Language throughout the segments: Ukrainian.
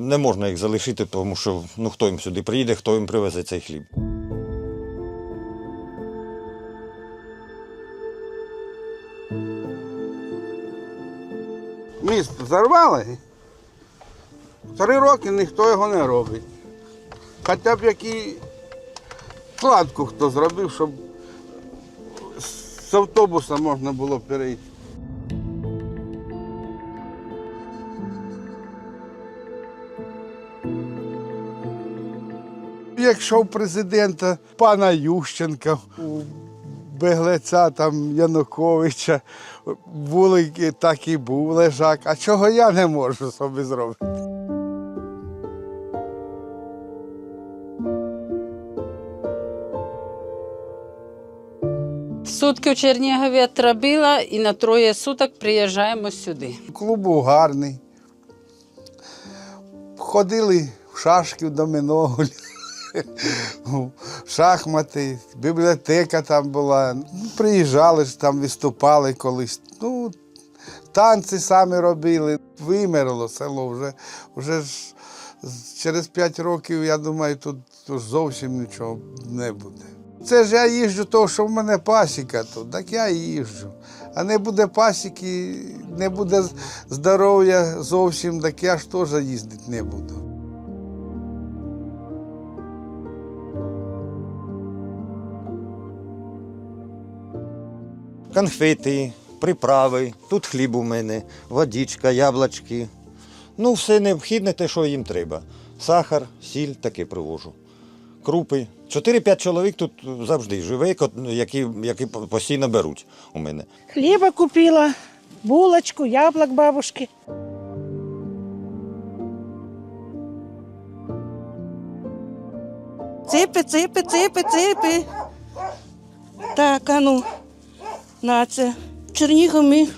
Не можна їх залишити, тому що ну, хто їм сюди приїде, хто їм привезе цей хліб. Міст зарвали. Три роки ніхто його не робить. Хоча б який кладку хто зробив, щоб з автобуса можна було перейти. Якщо у президента пана Ющенка, у Беглеця там Януковича були так і був лежак. А чого я не можу собі зробити? Сутки в Чернігові відробила і на троє суток приїжджаємо сюди. Клуб був гарний. Ходили в шашки, в домино, в шахмати, бібліотека там була. Ну, Приїжджали ж там, виступали колись. Ну, танці самі робили. Вимерло село вже, вже ж через 5 років, я думаю, тут зовсім нічого не буде. Це ж я їжджу, того, що в мене пасіка тут, так я і їжджу. А не буде пасіки, не буде здоров'я зовсім, так я ж теж їздити не буду. Конфети, приправи, тут хліб у мене, водичка, яблучки. Ну, все необхідне, те, що їм треба. Сахар, сіль, таке привожу. Крупи. 4-5 чоловік тут завжди живе, які, які постійно беруть у мене. Хліба купила, булочку, яблок бабушки. Ципи, ципи, ципи, ципи. Так, а ну, на це. Чернігов ми,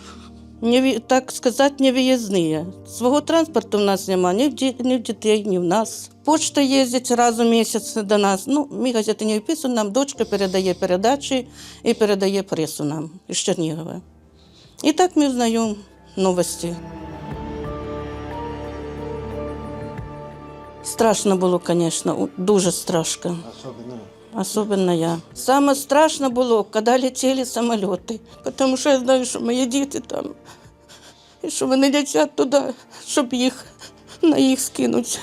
не, так сказати, не виїзні. Свого транспорту в нас немає, ні в, ні в дітей, ні в нас. Почта їздить раз у місяць до нас. Ну, ми газети не виписуємо, нам дочка передає передачі і передає пресу нам із Чернігова. І так ми знаємо новості. Страшно було, звісно, дуже страшно. Особенно я. Саме страшно було, коли летіли самоліти, тому що я знаю, що мої діти там, і що вони летять туди, щоб їх на їх скинуть.